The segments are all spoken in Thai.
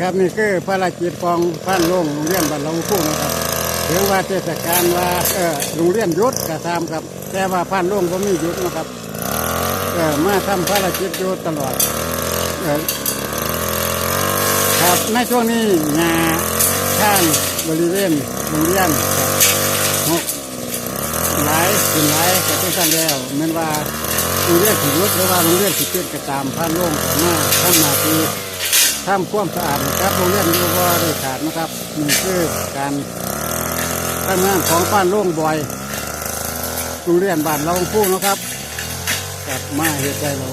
ครับนี่คือภารกิจของพันโรงโรงเรียนบ้านเราคู่นะครับถึงว่าเทศกาลว่าเออโรงเรียนยุดก็ตามครับ แต่ว่าพันโรงก็มียุดนะครับเออมาทำภารกิจอยู่ตลอดเออครับในช่วงนี้งาข้างบริเวณโรงเรียนครับหกหลายขึ้นหลายก็เป็นสั้นแล้วแมันว่าโรงเรียนสิหยุดหรือว่าโรงเรียนสิเปิดก็ตามพันโรงก็มาทำหน้าที่ ทำความสะอาดนะครับโรงเรียนอยู่บ่ได้ขาดนะครับนี่คือการทำงานของบ้านโล่งบ่อยโรงเรียนบ้านเราพูนะครับกลับมาเหตุใจเรา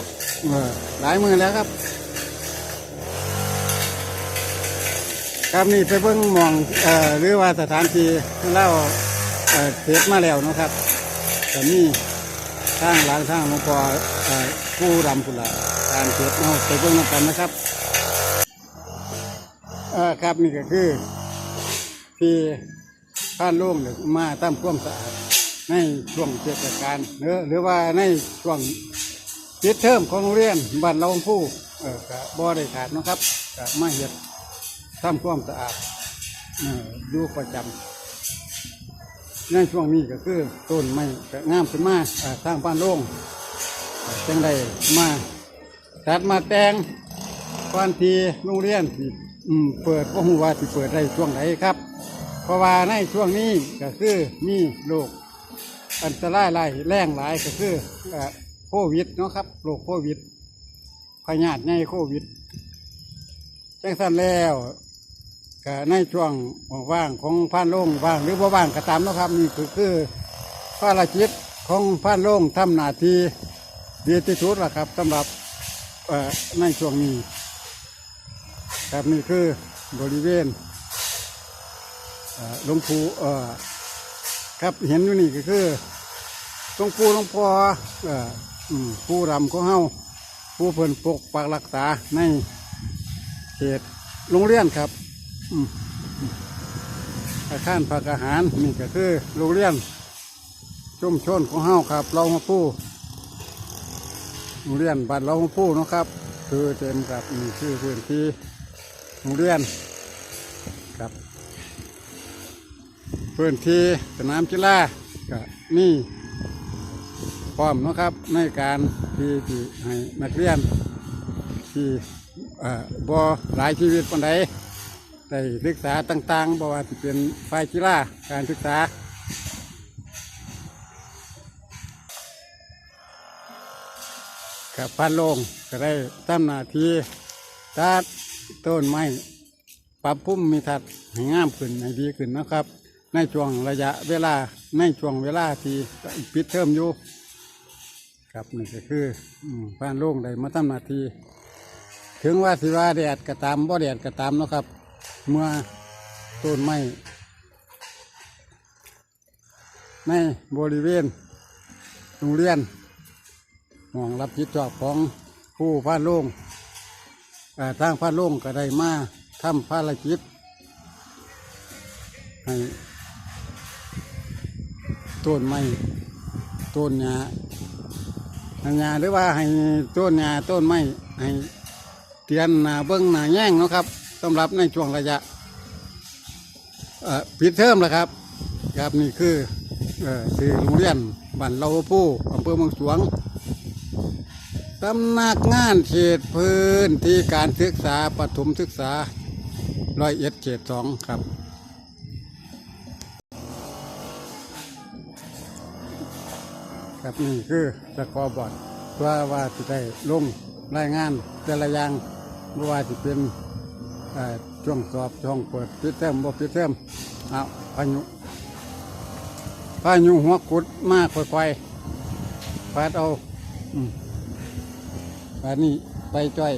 เออหลายมือแล้วครับครับนี่ไปเบิ่งมองเอ่อหรือว่าสถานที่เล่าเอ่อเทปมาแล้วนะครับแต่นี่ทางหลังทางหลวงพ่อเอ่อผู้รำพุละการเทปเอาไปเบิ่งกันนะครับ ออครับนี่ก็คือ ที่ผ่านโล่งหรือมาทำความสะอาดในช่วงเทศกาลเนื้อหรือว่าในช่วงปิดเทอมของโรงเรียนบ้านเราผู้เออก็บ่ได้ขาดนะครับก็มาเฮ็ดทำความสะอาดเออดูประจำในช่วงนี้ก็คือต้นไม้ก็งามขึ้นมาเอ่อทางบ้านโล่งจังได้มาตัดมาแต่งก่อนที่โรงเรียนสิ อืมเปิดก็หูว่าสิเปิดได้ช่วงไหนครับ เพราะว่าในช่วงนี้ก็คือมีโรคอันตรายหลายแรงหลายก็คือเอ่อโควิดเนาะครับโรคโควิดพยาธิในโควิดจังสั้นแล้วก็ในช่วงว่างของพานโล่งว่างหรือว่าว่างก็ตามเนาะครับนี่คือคือภารกิจของพานโล่งทำหน้าที่ดีที่สุดละครับสำหรับเอ่อในช่วงนี้ ครับนี่คือบริเวณหลวงปู่เอ่อครับเห็นอยู่นี่ก็คือหลวงปู่หลวงพ่อเอ่อผู้รำของเฮาผู้เพิ่นปกปักรักษาในเขตโรงเรียนครับอาคารพักอาหารนี่ก็คือโรงเรียนชุมชนของเฮาครับ เรามาผู้โรงเรียนบ้านเราของผู้นะครับ คือเต็มกับนี่คือพื้นที่ โรงเรียนครับ พื้นที่สนามกีฬาก็นี่พร้อมนะครับในการที่ที่ให้นักเรียน ที่เอ่อบ่หลายชีวิตปานใดได้ศึกษาต่างๆบ่ว่าจะเป็นฝ่ายกีฬาการศึกษากับพันลงก็ได้ทำหน้าที่ตัด ต้นไม้ปรับพุ่มมีทัดให้งามขึ้นให้ดีขึ้นนะครับ ในช่วงระยะเวลาในช่วงเวลาที่ปิดเทอมอยู่ครับนี่ก็คืออืมพันโลงได้มาทำหน้าที่ถึงว่าสิว่าแดดก็ตามบ่แดดก็ตามนะครับ เมื่อต้นไม้ในบริเวณโรงเรียนหมองรับผิดชอบของผู้พานโล่ง ทางพานโล่งก็ได้มาทำภารกิจให้ต้นไม้ต้นหญ้าหญ้าหรือว่าให้ต้นหญ้าต้นไม้ให้เตียนหนาเบิ้งหนาแย่งนะครับสำหรับในช่วงระยะปิดเทอมแล้วครับ ครับนี่คือเอ่อคือโรงเรียนบ้านเราผู้อำเภอเมืองสวง สำนักงานเขตพื้นที่การศึกษาปฐมศึกษาร้อยเอ็ดเขตสองครับครับนี่คือสกอบอร์ดว่าว่าจะได้ลงรายงานแต่ละอย่างว่าจะเป็นช่วงสอบช่วงเปิดปิดเทอมบ่ปิดเทอมเอาพายุพายุหัวกุดมากค่อยๆฟาดเอา อืม อันนี้ไปจ้อย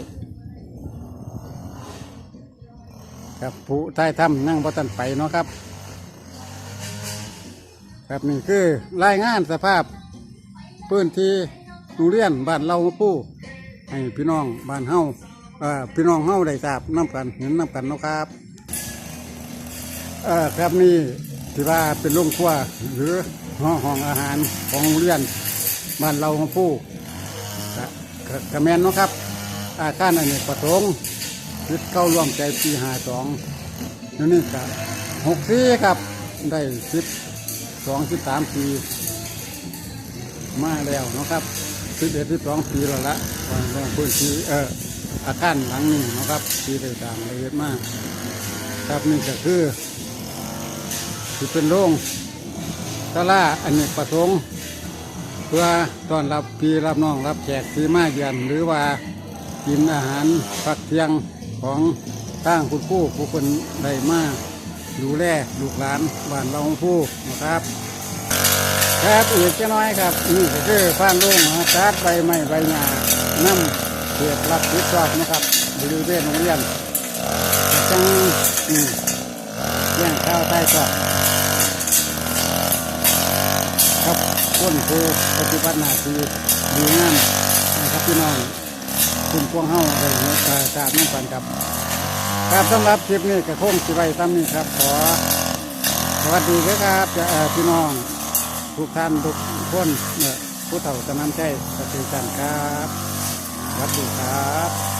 ครับผู้ใต้ถ้ำนั่งบ่ตันไปเนาะครับ ครับนี่คือรายงานสภาพพื้นที่โรงเรียนบ้านเราปู้ให้พี่น้องบ้านเฮาอ่อพี่น้องเฮาได้ทราบน้ำกันเห็นน้ำกันเนาะครับอ่อครับนี่ที่ว่าเป็นโรงครัวหรือห้องอาหารของโรงเรียนบ้านเราปู้ กะกะแมนเนาะครับ อาคารอเนกประสงค์คิดเข้าร่วมใจปีหาสองนี่นี่ก็หกสี่ครับ ได้สิบสองสิบสามปีมาแล้วเนาะครับสิบเอ็ดสิบสองปีแล้วละวันเรื่องพื้นที่เอออาคารหลังนี้เนาะครับที่ต่างละเอียดมาก ครับนี่ก็คือที่เป็นโรงตลาอันนี้ประสงค์ เพื่อต้อนรับพี่รับน้องรับแขกที่มาเยือนหรือว่ากินอาหารพักเที่ยงของตั้งคุณผู้ผู้คนได้มาดูแลลูกหลานบ้านเราผู้นะครับครับอีกจะน้อยครับนี่ก็คือฟางโล่งนะจัดใบไม้ใบหญ้าน้ำเสียบรับผิดชอบนะครับบริเวณโรงเรียนจังอืมเลี้ยงข้าวใต้ก็ครับ คนครูปฏิบัติหน้าที่ดีงามนะครับพี่น้องคุณพวงเฮาอะไรอย่างเงี้ยตาตาดน้ำปันครับครับสำหรับคลิปนี้ก็คงสิไว้ซ้ำนี้ครับ ขอสวัสดีครับจะพี่น้องทุกท่านทุกคนเนี่ยผู้เฒ่าจะนำใจปฏิจันครับสวัสดีครับ